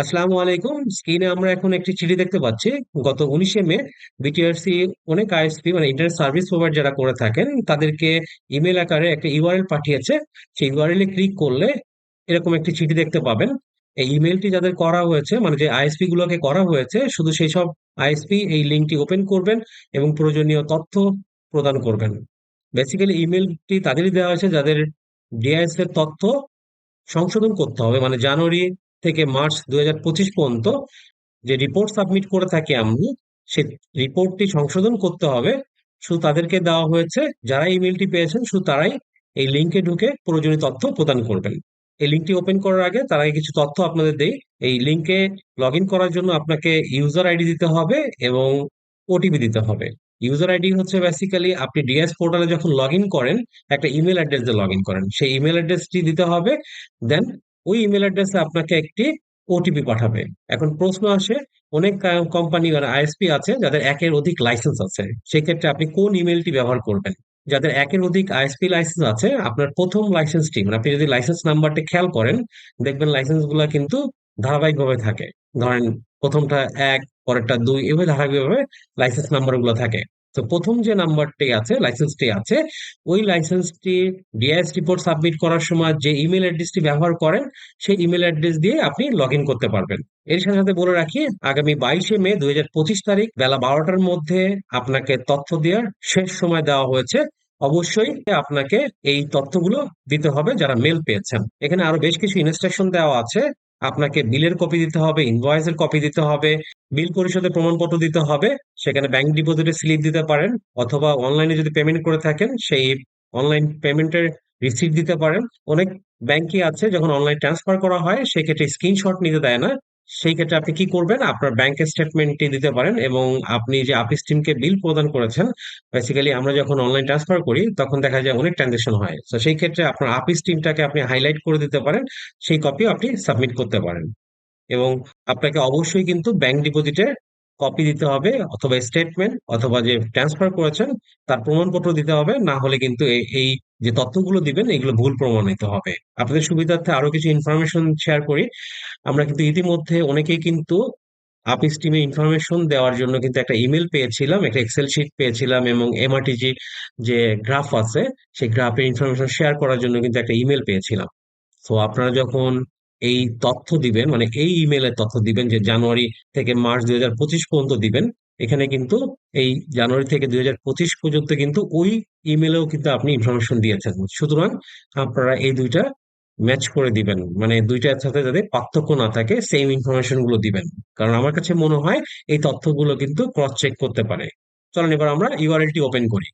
আসসালামু আলাইকুম। স্ক্রিনে আমরা এখন একটি চিঠি দেখতে পাচ্ছি। গত উনিশে মে বিটিআরসি অনেক আইএসপি মানে ইন্টারনেট সার্ভিস প্রোভাইড যারা করে থাকেন, তাদেরকে ইমেল আকারে একটা ইউআরএল পাঠিয়েছে। সেই ইউআরএল এ ক্লিক করলে এরকম একটি চিঠি দেখতে পাবেন। এই ইমেলটি যাদের করা হয়েছে মানে যে আইএসপি গুলোকে করা হয়েছে, শুধু সেই সব আইএসপি এই লিঙ্কটি ওপেন করবেন এবং প্রয়োজনীয় তথ্য প্রদান করবেন। বেসিক্যালি ইমেলটি তাদেরই দেওয়া হয়েছে, যাদের ডিআইএস এর তথ্য সংশোধন করতে হবে। মানে জানুয়ারি থেকে মার্চ দুই হাজার পঁচিশ পর্যন্ত যে রিপোর্ট সাবমিট করে থাকি আমি, সে রিপোর্টটি সংশোধন করতে হবে। শুধু তাদেরকে দেওয়া হয়েছে যারা ইমেলটি পেয়েছেন, শুধু তারাই এই লিঙ্কে ঢুকে প্রয়োজনীয় তথ্য প্রদান করবেন। এই লিঙ্কটি ওপেন করার আগে তার আগে কিছু তথ্য আপনাদের দেই। এই লিঙ্কে লগ করার জন্য আপনাকে ইউজার আইডি দিতে হবে এবং ওটিপি দিতে হবে। ইউজার আইডি হচ্ছে বেসিক্যালি আপনি ডিএস পোর্টালে যখন লগ করেন, একটা ইমেল অ্যাড্রেস দিয়ে লগ করেন। সেই ইমেল অ্যাড্রেসটি দিতে হবে দেন ওই ইমেল অ্যাড্রেসে আপনাকে একটি ওটিপি পাঠাবে। এখন প্রশ্ন আসে, অনেক কোম্পানি মানে আইএসপি আছে যাদের একের অধিক লাইসেন্স আছে। সেক্ষেত্রে আপনি কোন ইমেলটি ব্যবহার করবেন? যাদের একের অধিক আইএসপি লাইসেন্স আছে, আপনার প্রথম লাইসেন্সটি মানে আপনি যদি লাইসেন্স নাম্বারটি খেয়াল করেন, দেখবেন লাইসেন্সগুলা কিন্তু ধারাবাহিকভাবে থাকে। ধরেন প্রথমটা এক, পরেরটা দুই, এভাবে ধারাবাহিকভাবে লাইসেন্স নাম্বারগুলো থাকে। তো প্রথম যে নাম্বারটি আছে লাইসেন্সটি আছে, ওই লাইসেন্সটি ডিআইএস রিপোর্ট সাবমিট করার সময় যে ইমেল অ্যাড্রেসটি ব্যবহার করেন, সেই ইমেল অ্যাড্রেস দিয়ে আপনি লগ ইন করতে পারবেন। এর সাথে সাথে বলে রাখি, আগামী বাইশে মে দুই হাজার পঁচিশ তারিখ বেলা বারোটার মধ্যে আপনাকে তথ্য দেওয়ার শেষ সময় দেওয়া হয়েছে। অবশ্যই আপনাকে এই তথ্যগুলো দিতে হবে যারা মেল পেয়েছেন। এখানে আরও বেশ কিছু ইনস্ট্রাকশন দেওয়া আছে। আপনাকে বিলের কপি দিতে হবে ইনভয়েসের কপি দিতে হবে, বিল পরিশোধের প্রমাণপত্র দিতে হবে, সেখানে ব্যাংক ডিপোজিটের স্লিপ দিতে পারেন, অথবা অনলাইনে যদি পেমেন্ট করে থাকেন, সেই অনলাইন পেমেন্টের রিসিপ্ট দিতে পারেন। অনেক ব্যাংকই আছে যখন অনলাইন ট্রান্সফার করা হয়, সেক্ষেত্রে স্ক্রিনশট নিতে দেয় না। সেই ক্ষেত্রে আপনি কি করবেন? আপনার ব্যাংকের স্টেটমেন্টটি দিতে পারেন এবং আপনি যে আপিস টিমকে বিল প্রদান করেছেন বেসিক্যালি আমরা যখন অনলাইন ট্রান্সফার করি, তখন দেখা যায় অনেক ট্রানজেকশন হয়। তো সেই ক্ষেত্রে আপনার আপিস টিমটাকে আপনি হাইলাইট করে দিতে পারেন, সেই কপিও আপনি সাবমিট করতে পারেন। এবং আপনাকে অবশ্যই কিন্তু ব্যাংক ডিপোজিটে কপি দিতে হবে অথবা স্টেটমেন্ট অথবা যে ট্রান্সফার করেছেন, তার প্রমাণপত্র দিতে হবে, না হলে কিন্তু এই যে তথ্যগুলো দিবেন, এগুলো ভুল প্রমাণিত হবে। আপনাদের সুবিধার্থে আরও কিছু ইনফরমেশন শেয়ার করি। আমরা কিন্তু ইতিমধ্যে অনেকেই কিন্তু আপিস টিমে ইনফরমেশন দেওয়ার জন্য কিন্তু একটা ইমেল পেয়েছিলাম, একটা এক্সেল শিট পেয়েছিলাম এবং এমআরটিজি যে গ্রাফ আছে, সেই গ্রাফের ইনফরমেশন শেয়ার করার জন্য কিন্তু একটা ইমেল পেয়েছিলাম। তো আপনারা যখন এই তথ্য দিবেন মানে এই ইমেলের তথ্য দিবেন যে জানুয়ারি থেকে মার্চ দুই পঁচিশ পর্যন্ত দিবেন। এখানে কিন্তু এই জানুয়ারি থেকে দুই পঁচিশ পর্যন্ত কিন্তু ওই ইমেলেও কিন্তু আপনি ইনফরমেশন দিয়েছেন। সুতরাং আপনারা এই দুইটা ম্যাচ করে দিবেন। মানে দুইটার সাথে যাতে পার্থক্য না থাকে সেম ইনফরমেশনগুলো দিবেন। কারণ আমার কাছে মনে হয় এই তথ্যগুলো কিন্তু ক্রস চেক করতে পারে। চলেন এবার আমরা ইউআরএলটি ওপেন করি।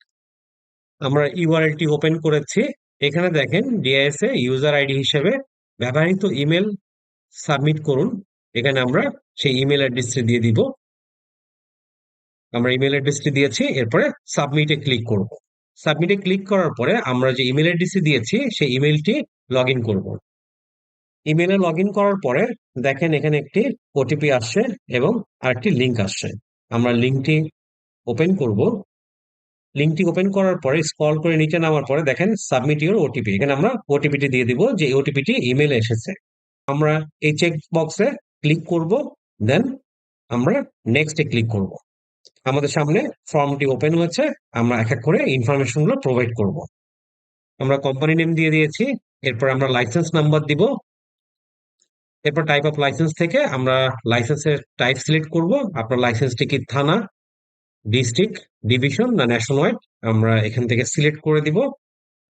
আমরা ইউআরএলটি ওপেন করেছি। এখানে দেখেন ডিআইএস এ ইউজার আইডি হিসেবে ব্যবহৃত ইমেল সাবমিট করুন। এখানে আমরা সেই ইমেল অ্যাড্রেসটি দিয়ে দিব। আমরা ইমেল অ্যাড্রেসটি দিয়েছি, এরপরে সাবমিটে ক্লিক করব। সাবমিটে ক্লিক করার পরে আমরা যে ইমেল অ্যাড্রেসটি দিয়েছি, সেই ইমেলটি লগ ইন করব। ইমেলে লগ ইন করার পরে দেখেন এখানে একটি ওটিপি আসছে এবং আরেকটি লিঙ্ক আসছে। আমরা লিঙ্কটি ওপেন করব। লিঙ্কটি ওপেন করার পরে স্ক্রল করে নিচে নামার পরে দেখেন সাবমিট ইউর ওটিপি। এখানে আমরা ওটিপিটি দিয়ে দিব যে ওটিপিটি ইমেলে এসেছে। আমরা এই চেক বক্সে ক্লিক করব দেন আমরা নেক্সটে ক্লিক করব। আমাদের সামনে ফর্মটি ওপেন হয়েছে, আমরা এক এক করে ইনফরমেশনগুলো প্রোভাইড করব। আমরা কোম্পানি নেম দিয়ে দিয়েছি, এরপর আমরা লাইসেন্স নাম্বার দিব। এরপর টাইপ অফ লাইসেন্স থেকে আমরা লাইসেন্সের টাইপ সিলেক্ট করব। আপনার লাইসেন্সটি কি থানা? ডিস্ট্রিক্ট ডিভিশন না ন্যাশনাল ওয়াইড আমরা এখান থেকে সিলেক্ট করে দিব।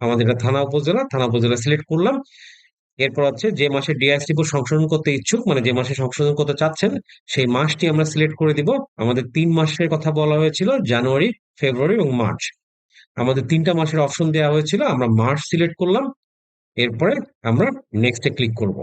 আমাদের এটা থানা, উপজেলা থানা, উপজেলা সিলেক্ট করলাম। এরপর হচ্ছে যে মাসে ডিআইএস রিপোর্ট সংশোধন করতে ইচ্ছুক মানে যে মাসে সংশোধন করতে চাচ্ছেন, সেই মাসটি আমরা সিলেক্ট করে দিব। আমাদের তিন মাসের কথা বলা হয়েছিল, জানুয়ারি, ফেব্রুয়ারি এবং মার্চ। আমাদের তিনটা মাসের অপশন দেওয়া হয়েছিল, আমরা মার্চ সিলেক্ট করলাম। এরপরে আমরা নেক্সটে ক্লিক করব।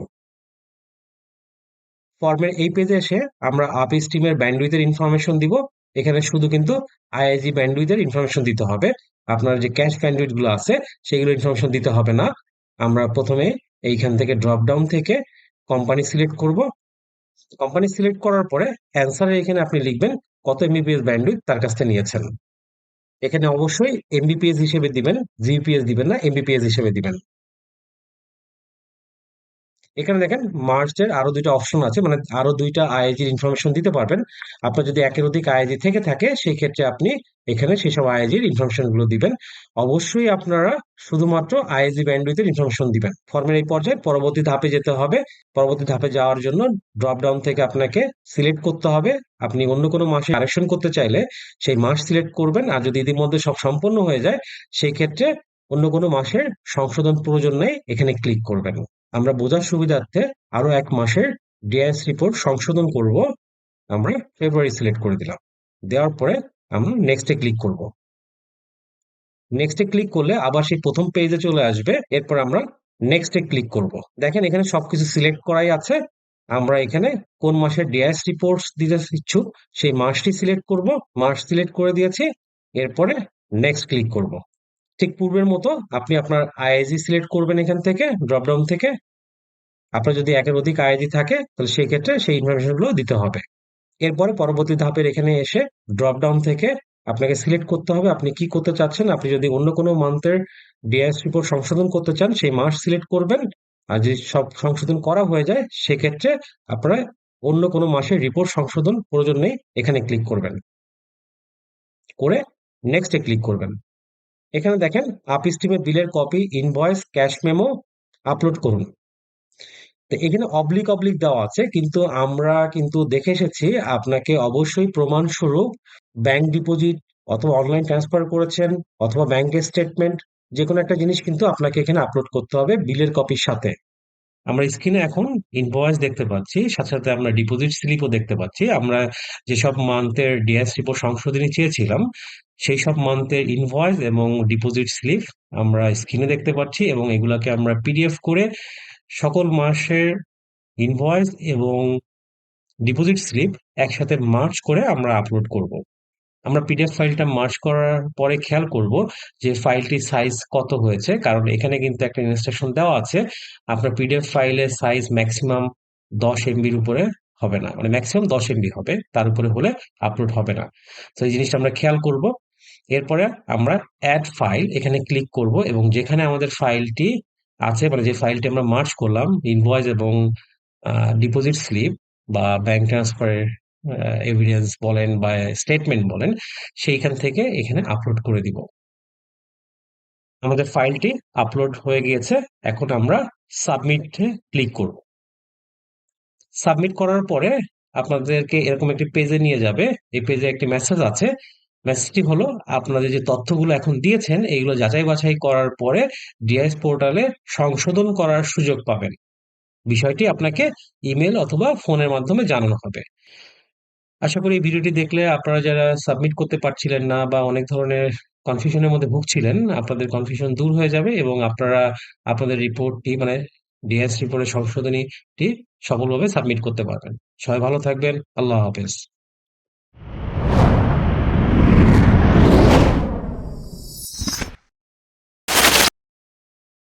ফর্মের এই পেজে এসে আমরা আপ স্টিমের ব্যান্ডউইথের ইনফরমেশন দিব। এখানে শুধু কিন্তু আইআইজি ব্যান্ডউইথের ইনফরমেশন দিতে হবে। আপনার যে ক্যাশ ব্যান্ডউইথগুলো আছে, সেগুলো ইনফরমেশন দিতে হবে না। আমরা প্রথমে এইখান থেকে ড্রপ ডাউন থেকে কোম্পানি সিলেক্ট করব। কোম্পানি সিলেক্ট করার পরে অ্যান্সারে এখানে আপনি লিখবেন কত এমবিপিএস ব্যান্ডউইথ তার কাছ থেকে নিয়েছেন। এখানে অবশ্যই এমবিপিএস হিসেবে দিবেন জিপিএস দিবেন না এমবিপিএস হিসেবে দিবেন। এখানে দেখেন মার্চের আরও দুইটা অপশন আছে মানে আরও দুইটা আইআইজির ইনফরমেশন দিতে পারবেন। আপনার যদি একের অধিক আইআইজি থেকে থাকে সেই ক্ষেত্রে আপনি এখানে সেসব আইআইজির ইনফরমেশনগুলো দিবেন। অবশ্যই আপনারা শুধুমাত্র আইআইজি ব্যান্ডউইথের ইনফরমেশন দিবেন। ফর্মের এই পর্যায়ে পরবর্তী ধাপে যেতে হবে। পরবর্তী ধাপে যাওয়ার জন্য ড্রপ ডাউন থেকে আপনাকে সিলেক্ট করতে হবে। আপনি অন্য কোনো মাসে কারেকশন করতে চাইলে সেই মাস সিলেক্ট করবেন। আর যদি ইতিমধ্যে সব সম্পন্ন হয়ে যায় সেই ক্ষেত্রে অন্য কোনো মাসের সংশোধন প্রয়োজন নেই, এখানে ক্লিক করবেন। আমরা বোঝার সুবিধার্থে আরও এক মাসের ডিএস রিপোর্ট সংশোধন করব। আমরা ফেব্রুয়ারি সিলেক্ট করে দিলাম। দেওয়ার পরে আমরা নেক্সটে ক্লিক করব। নেক্সটে ক্লিক করলে আবার সেই প্রথম পেজে চলে আসবে। এরপর আমরা নেক্সটে ক্লিক করব। দেখেন এখানে সবকিছু সিলেক্ট করাই আছে। আমরা এখানে কোন মাসের ডিএস রিপোর্টস দিতে ইচ্ছুক, সেই মাসটি সিলেক্ট করব। মাস সিলেক্ট করে দিয়েছি। এরপরে নেক্সট ক্লিক করব। ঠিক পূর্বের মতো আপনি আপনার আইআইজি সিলেক্ট করবেন এখান থেকে ড্রপডাউন থেকে। আপনার যদি একের অধিক আইআইজি থাকে, তাহলে সেই ক্ষেত্রে সেই ইনফরমেশনগুলো দিতে হবে। এরপরে পরবর্তী ধাপের এখানে এসে ড্রপডাউন থেকে আপনাকে সিলেক্ট করতে হবে। আপনি কি করতে চাচ্ছেন? আপনি যদি অন্য কোনো মান্থের ডিএস রিপোর্ট সংশোধন করতে চান, সেই মাস সিলেক্ট করবেন। আর যদি সব সংশোধন করা হয়ে যায়, সেক্ষেত্রে আপনারা অন্য কোনো মাসের রিপোর্ট সংশোধন প্রয়োজন নেই, এখানে ক্লিক করবেন। করে নেক্সটে ক্লিক করবেন। এখানে দেখেন আপ স্ট্রিমে বিলের copy invoice cash memo upload করুন। তো এখানে অবলিক অবলিক দেওয়া আছে, কিন্তু আমরা কিন্তু দেখে এসেছি, আপনাকে অবশ্যই প্রমাণস্বরূপ ব্যাংক ডিপোজিট অথবা অনলাইন ট্রান্সফার করেছেন, অথবা ব্যাংকের স্টেটমেন্ট যে কোনো একটা জিনিস কিন্তু আপনাকে এখানে আপলোড করতে হবে বিলের কপির সাথে। আমরা স্ক্রিনে এখন ইনভয়েস দেখতে পাচ্ছি, সাথে সাথে আমরা ডিপোজিট স্লিপও দেখতে পাচ্ছি। আমরা যেসব মান্থের ডিএস রিপোর্ট সংশোধনী চেয়েছিলাম সেই সব মান্থের ইনভয়েস এবং ডিপোজিট স্লিপ আমরা স্ক্রিনে দেখতে পাচ্ছি এবং এগুলাকে আমরা পিডিএফ করে সকল মাসের ইনভয়েস এবং ডিপোজিট স্লিপ একসাথে মার্চ করে আমরা আপলোড করব। আমরা পিডিএফ ফাইলটা মার্চ করার পরে খেয়াল করব যে ফাইলটির সাইজ কত হয়েছে, কারণ এখানে কিন্তু একটা ইনস্ট্রাকশন দেওয়া আছে, আপনার পিডিএফ ফাইলের সাইজ ম্যাক্সিমাম দশ এমবির উপরে হবে না মানে ম্যাক্সিমাম দশ এমবি হবে, তার উপরে হলে আপলোড হবে না। তো এই জিনিসটা আমরা খেয়াল করব। এরপরে আমরা অ্যাড ফাইল এখানে ক্লিক করব এবং যেখানে আমাদের ফাইলটি আছে মানে যে ফাইলটি আমরা মার্চ করলাম ইনভয়েস এবং ডিপোজিট স্লিপ বা ব্যাংক ট্রান্সফারের এভিডেন্স বলেন বা স্টেটমেন্ট বলেন, সেইখান থেকে এখানে আপলোড করে দিব। আমাদের ফাইলটি আপলোড হয়ে গিয়েছে, এখন আমরা সাবমিটে ক্লিক করব। সাবমিট করার পরে আপনাদেরকে এরকম একটি পেজে নিয়ে যাবে। এই পেজে একটি মেসেজ আছে। মেসেজটি হলো, আপনাদের যে তথ্যগুলো এখন দিয়েছেন এগুলো যাচাই বাছাই করার পরে ডিআইএস পোর্টালে সংশোধন করার সুযোগ পাবেন। বিষয়টি আপনাকে ইমেল অথবা ফোনের মাধ্যমে জানানো হবে। আশা করি ভিডিওটি দেখলে আপনারা যারা সাবমিট করতে পারছিলেন না বা অনেক ধরনের কনফিউশনের মধ্যে ভুগছিলেন, আপনাদের কনফিউশন দূর হয়ে যাবে এবং আপনারা আপনাদের রিপোর্টটি মানে ডিএস রিপোর্টের সংশোধনীটি সফলভাবে সাবমিট করতে পারবেন। সবাই ভালো থাকবেন। আল্লাহ হাফেজ।